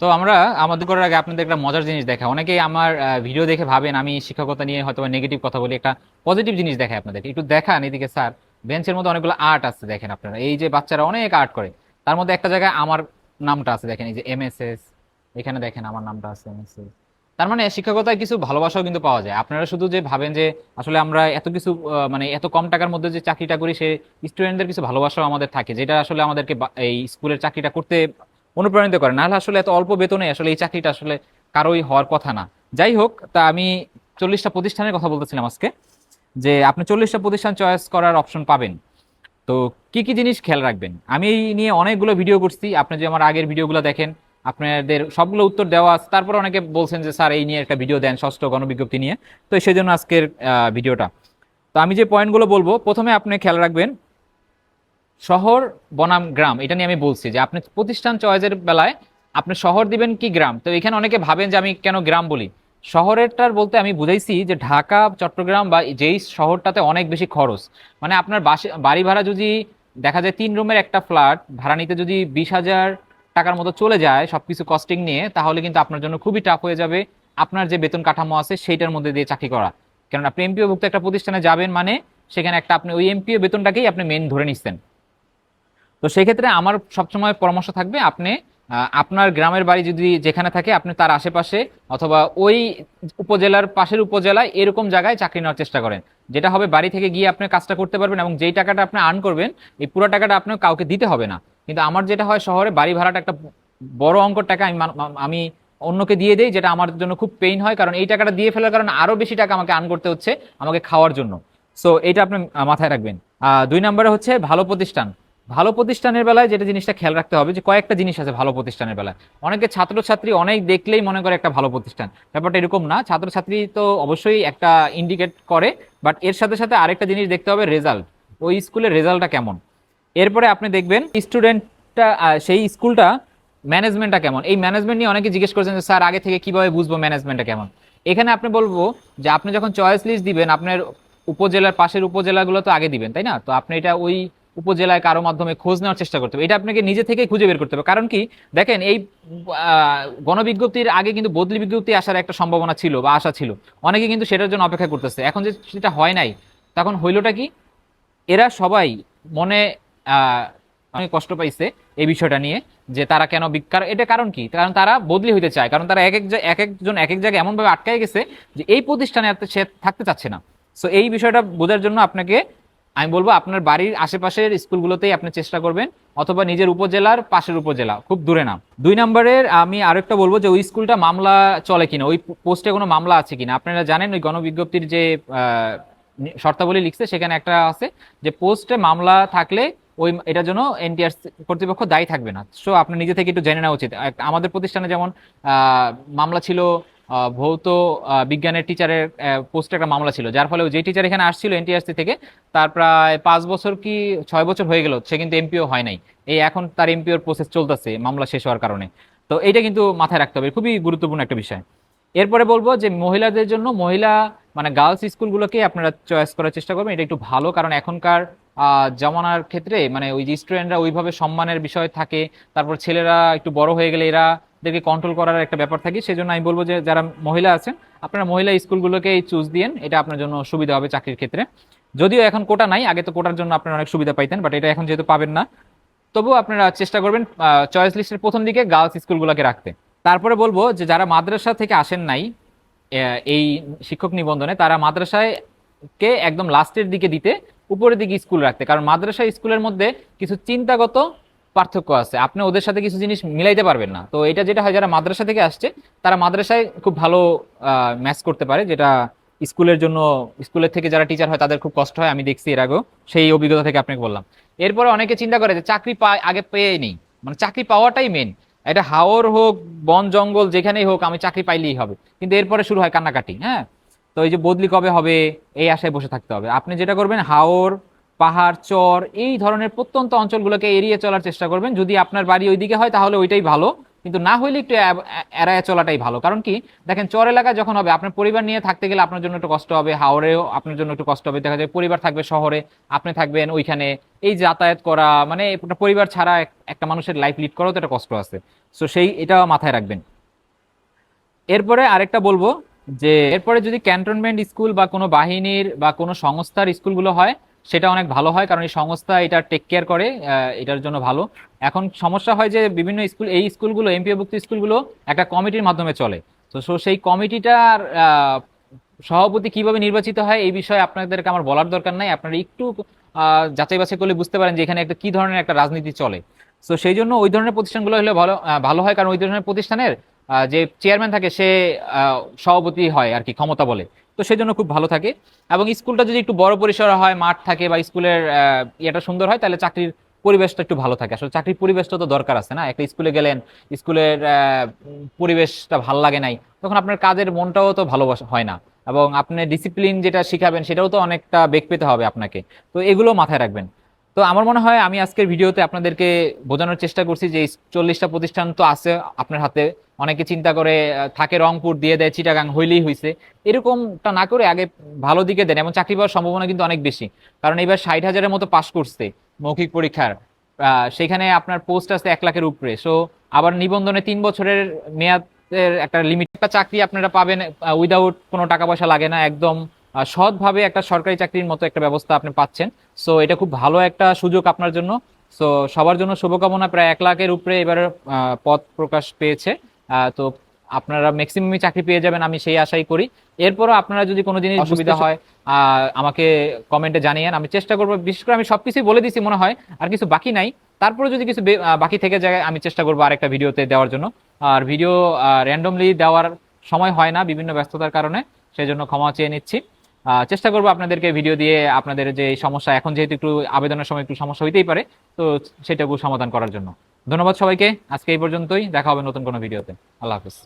তো আমরা আমাদের করার আগে আপনাদের একটা মজার জিনিস দেখা অনেকেই আমার ভিডিও দেখে ভাবেন আমি শিক্ষকতা নিয়ে হয়তো নেগেটিভ কথা বলি, একটা পজিটিভ জিনিস দেখাই আপনাদের। একটু দেখান এদিকে, স্যার। বেঞ্চের মধ্যে অনেকগুলো আর্ট আছে, দেখেন আপনারা। এই যে বাচ্চারা অনেক আর্ট করে। তার মধ্যে একটা জায়গায় আমার নামটা আছে, দেখেন, এই যে এমএসএস এখানে দেখেন আমার নামটা আছে এমএসএস তার মানে শিক্ষকতায় কিছু ভালোবাসাও কিন্তু পাওয়া যায়। আপনারা শুধু যে ভাবেন যে আসলে আমরা এত কিছু মানে এত কম টাকার মধ্যে যে চাকরিটা করি, সে স্টুডেন্টদের কিছু ভালোবাসাও আমাদের থাকে, যেটা আসলে আমাদেরকে এই স্কুলের চাকরিটা করতে অনুপ্রাণিত করে। নাহলে আসলে এত অল্প বেতনে আসলে এই চাকরিটা আসলে কারোই হওয়ার কথা না। যাই হোক, তা আমি চল্লিশটা প্রতিষ্ঠানের কথা বলতেছিলাম আজকে, যে আপনি চল্লিশটা প্রতিষ্ঠান চয়েস করার অপশন পাবেন। তো কি কি জিনিস খেয়াল রাখবেন? আমি এই নিয়ে অনেকগুলো ভিডিও করছি। আপনি যে আমার আগের ভিডিওগুলো দেখেন, আপনাদের সবগুলো উত্তর দেওয়া আছে। তারপর অনেকে বলছেন যে, স্যার, এই নিয়ে একটা ভিডিও দেন ষষ্ঠ গণবিজ্ঞপ্তি নিয়ে। তো সেই জন্য আজকের ভিডিওটা তো আমি যে পয়েন্টগুলো বলব, প্রথমে আপনি খেয়াল রাখবেন শহর বনাম গ্রাম, এটা নিয়ে আমি বলছি যে আপনি প্রতিষ্ঠান চয়েসের বেলায় আপনি শহর দিবেন কি গ্রাম? তো এখানে অনেকে ভাবেন যে আমি কেন গ্রাম বলি। শহরেরটার বলতে আমি বুঝাইছি যে ঢাকা, চট্টগ্রাম বা যেই শহরটাতে অনেক বেশি খরচ। মানে আপনার বাড়ি ভাড়া যদি দেখা যায় তিন রুমের একটা ফ্ল্যাট, ভাড়া নিতে যদি বিশ হাজার টাকার মতো চলে যায় সব কিছু কস্টিং নিয়ে, তাহলে কিন্তু আপনার জন্য খুবই টাফ হয়ে যাবে আপনার যে বেতন কাঠামো আছে সেইটার মধ্যে দিয়ে চাকরি করা। কারণ আপনি এমপিও ভুক্ত একটা প্রতিষ্ঠানে যাবেন মানে সেখানে একটা আপনি ওই এমপিও বেতনটাকেই আপনি মেন ধরে নিচ্ছেন। তো সেক্ষেত্রে আমার সবসময় পরামর্শ থাকবে আপনি আপনার গ্রামের বাড়ি যদি যেখানে থাকে আপনি তার আশেপাশে অথবা ওই উপজেলার পাশের উপজেলায় এরকম জায়গায় চাকরি নেওয়ার চেষ্টা করেন। যেটা হবে বাড়ি থেকে গিয়ে আপনি কাজটা করতে পারবেন এবং যেই টাকাটা আপনি আর্ন করবেন, এই পুরো টাকাটা আপনার কাউকে দিতে হবে না। কিন্তু আমার যেটা হয় শহরে বাড়ি ভাড়াটা একটা বড় অঙ্কর টাকা আমি আমি অন্যকে দিয়ে দেই যেটা আমার জন্য খুব পেইন হয় কারণ এই টাকাটা দিয়ে ফেলার কারণে আরও বেশি টাকা আমাকে আর্ন করতে হচ্ছে আমাকে খাওয়ার জন্য। সো এটা আপনি মাথায় রাখবেন। দুই নম্বরে হচ্ছে ভালো প্রতিষ্ঠান। ভালো প্রতিষ্ঠানের বেলায় যেটা জিনিসটা খেয়াল রাখতে হবে যে কয়েকটা জিনিস আছে ভালো প্রতিষ্ঠানের বেলায়। অনেকে ছাত্রছাত্রী অনেক দেখলেই মনে করে একটা ভালো প্রতিষ্ঠান। ব্যাপারটা এরকম না, ছাত্রছাত্রী তো অবশ্যই একটা ইন্ডিকেট করে বাট এর সাথে সাথে আরেকটা জিনিস দেখতে হবে রেজাল্ট ওই স্কুলের রেজাল্টটা কেমন? এরপরে আপনি দেখবেন স্টুডেন্টটা সেই স্কুলটা ম্যানেজমেন্টটা কেমন? এই ম্যানেজমেন্ট নিয়ে অনেকে জিজ্ঞেস করছেন যে, স্যার, আগে থেকে কীভাবে বুঝব ম্যানেজমেন্টটা কেমন? এখানে আপনি বলব যে, আপনি যখন চয়েস লিস্ট দিবেন, আপনার উপজেলার পাশের উপজেলাগুলো তো আগে দিবেন, তাই না? তো আপনি এটা ওই উপজেলায় কারও মাধ্যমে খোঁজ নেওয়ার চেষ্টা করতে হবে। এটা আপনাকে নিজে থেকেই খুঁজে বের করতে হবে। কারণ কি? দেখেন, এই গণবিজ্ঞপ্তির আগে কিন্তু বদলি বিজ্ঞপ্তি আসার একটা সম্ভাবনা ছিল বা আশা ছিল। অনেকে কিন্তু সেটার জন্য অপেক্ষা করতেছে। এখন যে সেটা হয় নাই, তখন হইলোটা কি? এরা সবাই মনে অনেক কষ্ট পাইছে এই বিষয়টা নিয়ে যে তারা কেন কারণ এটা কারণ কি? কারণ তারা বদলি হইতে চায়। কারণ তারা এক এক এক একজন এক এক জায়গায় এমনভাবে আটকায় গেছে যে এই প্রতিষ্ঠানে সে থাকতে চাচ্ছে না। সো এই বিষয়টা বোঝার জন্য আপনাকে আমি বলব আপনার বাড়ির আশেপাশের স্কুলগুলোতেই আপনি চেষ্টা করবেন, অথবা নিজের উপজেলার পাশের উপজেলা, খুব দূরে না। দুই নম্বরের আমি আরেকটা বলব যে ওই স্কুলটা মামলা চলে কিনা, ওই পোস্টে কোনো মামলা আছে কিনা। আপনারা জানেন ওই গণবিজ্ঞপ্তির যে শর্তাবলী লিখছে, সেখানে একটা আছে যে পোস্টে মামলা থাকলে ওই এটার জন্য এনটিআর কর্তৃপক্ষ দায়ী থাকবে না। সো আপনার নিজে থেকে একটু জেনে নেওয়া উচিত। আমাদের প্রতিষ্ঠানে যেমন মামলা ছিল ভৌত বিজ্ঞানের টিচারের পোস্টে একটা মামলা ছিল। যার ফলে যে টিচার এখানে আসছিল এনটিআরসি থেকে, তার প্রায় পাঁচ বছর কি ছয় বছর হয়ে গেল, সে কিন্তু এমপিও হয় নাই। এই এখন তার এমপিওর প্রসেস চলতেছে, মামলা শেষ হওয়ার কারণে। তো এটা কিন্তু মাথায় রাখতে হবে খুবই গুরুত্বপূর্ণ একটা বিষয়। এরপরে বলব যে মহিলাদের জন্য মহিলা মানে গার্লস স্কুলগুলোকে আপনারা চয়েস করার চেষ্টা করবেন, এটা একটু ভালো, কারণ এখনকার জমানার ক্ষেত্রে মানে ওই যে স্টুডেন্টরা ওইভাবে সম্মানের বিষয় থাকে, তারপর ছেলেরা একটু বড় হয়ে গেলে এরা এদেরকে কন্ট্রোল করার একটা ব্যাপার থাকে, সেজন্য আমি বলব যে যারা মহিলা আছেন, আপনারা মহিলা স্কুলগুলোকে চুজ দিয়েন, এটা আপনার জন্য সুবিধা হবে চাকরির ক্ষেত্রে। যদিও এখন কোটা নাই, আগে তো কোটার জন্য আপনারা অনেক সুবিধা পাইতেন বাট এটা এখন যেহেতু পাবেন না, তবুও আপনারা চেষ্টা করবেন চয়েস লিস্টের প্রথম দিকে গার্লস স্কুলগুলোকে রাখতে। তারপরে বলব যে যারা মাদ্রাসা থেকে আসেন নাই এই শিক্ষক নিবন্ধনে, তারা মাদ্রাসায় কে একদম লাস্টের দিকে দিতে, উপরের দিকে স্কুল রাখতে। কারণ মাদ্রাসা স্কুলের মধ্যে কিছু চিন্তাগত পার্থক্য আছে। আপনি ওদের সাথে কিছু জিনিস মিলাইতে পারবেন না। তো এটা যেটা হয়, যারা মাদ্রাসা থেকে আসছে, তারা মাদ্রাসায় খুব ভালো ম্যাচ করতে পারে। যেটা স্কুলের জন্য, স্কুলের থেকে যারা টিচার হয়, তাদের খুব কষ্ট হয়। আমি দেখছি এর আগেও। সেই অভিজ্ঞতা থেকে আপনাকে বললাম। এরপরে অনেকে চিন্তা করে যে, চাকরি পায় আগে পেয়ে নেই। মানে চাকরি পাওয়াটাই মেন এটা হাওর হোক, বন, জঙ্গল, যেখানেই হোক, আমি চাকরি পাইলেই হবে। কিন্তু এরপরে শুরু হয় কান্নাকাটি হ্যাঁ? তো এই যে বদলি কবে হবে, এই আশায় বসে থাকতে হবে। আপনি যেটা করবেন, হাওর পাহাড়, চর, এই ধরনের প্রত্যন্ত অঞ্চলগুলোকে এড়িয়ে চলার চেষ্টা করবেন। যদি আপনার বাড়ি ওইদিকে হয়, তাহলে ওইটাই ভালো। কিন্তু না হইলে একটু এড়ায় চলাটাই ভালো। কারণ কি? দেখেন, চর এলাকা যখন হবে, আপনার পরিবার নিয়ে থাকতে গেলে আপনার জন্য একটু কষ্ট হবে। হাওড়েও আপনার জন্য একটু কষ্ট হবে। দেখা যায় পরিবার থাকবে শহরে, আপনি থাকবেন ওইখানে। এই যাতায়াত করা মানে পরিবার ছাড়া একটা মানুষের লাইফ লিড করাও তো একটা কষ্ট আছে। সো সেই এটা মাথায় রাখবেন। এরপরে আরেকটা বলব যে, এরপরে যদি ক্যান্টনমেন্ট স্কুল বা কোনো বাহিনীর বা কোনো সংস্থার স্কুলগুলো হয় সেটা অনেক ভালো হয়, কারণ এই সংস্থা এটা টেক কেয়ার করে এটার জন্য ভালো। এখন সমস্যা হয় যে বিভিন্ন স্কুল, এই স্কুলগুলো এমপিওভুক্ত স্কুলগুলো একটা কমিটির মাধ্যমে চলে। তো সো সেই কমিটিটার সভাপতি কীভাবে নির্বাচিত হয়, এই বিষয়ে আপনাদেরকে আমার বলার দরকার নাই। আপনারা একটু যাচাই বাছাই করলে বুঝতে পারেন যে এখানে একটা কি ধরনের একটা রাজনীতি চলে। তো সেই জন্য ওই ধরনের প্রতিষ্ঠানগুলো হলে ভালো ভালো হয়, কারণ ওই ধরনের প্রতিষ্ঠানের যে চেয়ারম্যান থাকে সে সভাপতি হয় আর কি, ক্ষমতা বলে। তো সেই জন্য খুব ভালো থাকে। এবং স্কুলটা যদি একটু বড় পরিসরে হয়, মাঠ থাকে বা স্কুলের ইয়েটা সুন্দর হয়, তাহলে চাকরির পরিবেশটা একটু ভালো থাকে। আসলে চাকরির পরিবেশটা তো দরকার আছে না? একটা স্কুলে গেলেন, স্কুলের পরিবেশটা ভালো লাগে নাই, তখন আপনার কাজের মনটাও তো ভালোবাসা হয় না। এবং আপনি ডিসিপ্লিন যেটা শিখাবেন, সেটাও তো অনেকটা বেগ পেতে হবে আপনাকে। তো এগুলো মাথায় রাখবেন। তো আমার মনে হয় আমি আজকের ভিডিওতে আপনাদেরকে বোঝানোর চেষ্টা করছি যে চল্লিশটা প্রতিষ্ঠান তো আছে আপনার হাতে। অনেকে চিন্তা করে থাকে রংপুর, দিয়ে দেয় চিটাগাং, হইলেই হয়েছে এরকমটা না করে আগে ভালো দিকে দেন, এবং চাকরি পাওয়ার সম্ভাবনা কিন্তু অনেক বেশি। কারণ এবার ষাট হাজারের মতো পাশ করছে মৌখিক পরীক্ষার। সেখানে আপনার পোস্ট আছে এক লাখের উপরে। সো আবার নিবন্ধনে তিন বছরের মেয়াদের একটা লিমিট চাকরি আপনারা পাবেন উইদাউট কোনো টাকা পয়সা লাগে না, একদম সৎভাবে একটা সরকারি চাকরির মতো একটা ব্যবস্থা আপনি পাচ্ছেন। সো এটা খুব ভালো একটা সুযোগ আপনার জন্য। সো সবার জন্য শুভকামনা। প্রায় এক লাখের উপরে এবার পদ প্রকাশ পেয়েছে। তো আপনারা ম্যাক্সিমামই চাকরি পেয়ে যাবেন আমি সেই আশাই করি। এরপরও আপনারা যদি কোনো জিনিস অসুবিধা হয় আহ, আমাকে কমেন্টে জানিয়েন। আমি চেষ্টা করব বিশেষ করে আমি সবকিছুই বলে দিছি মনে হয় আর কিছু বাকি নাই। তারপরে যদি কিছু বাকি থেকে যায় আমি চেষ্টা করব আরেকটা ভিডিওতে দেওয়ার জন্য। আর ভিডিও র্যান্ডমলি দেওয়ার সময় হয় না বিভিন্ন ব্যস্ততার কারণে সেই জন্য ক্ষমা চেয়ে নিচ্ছি। চেষ্টা করব আপনাদেরকে ভিডিও দিয়ে আপনাদের যে সমস্যা, এখন যেহেতু একটু আবেদনের সময় একটু সমস্যা হইতেই পারে, তো সেটাকে সমাধান করার জন্য। ধন্যবাদ সবাইকে, আজকে এই পর্যন্তই, দেখা হবে নতুন কোনো ভিডিওতে আল্লাহ হাফিজ।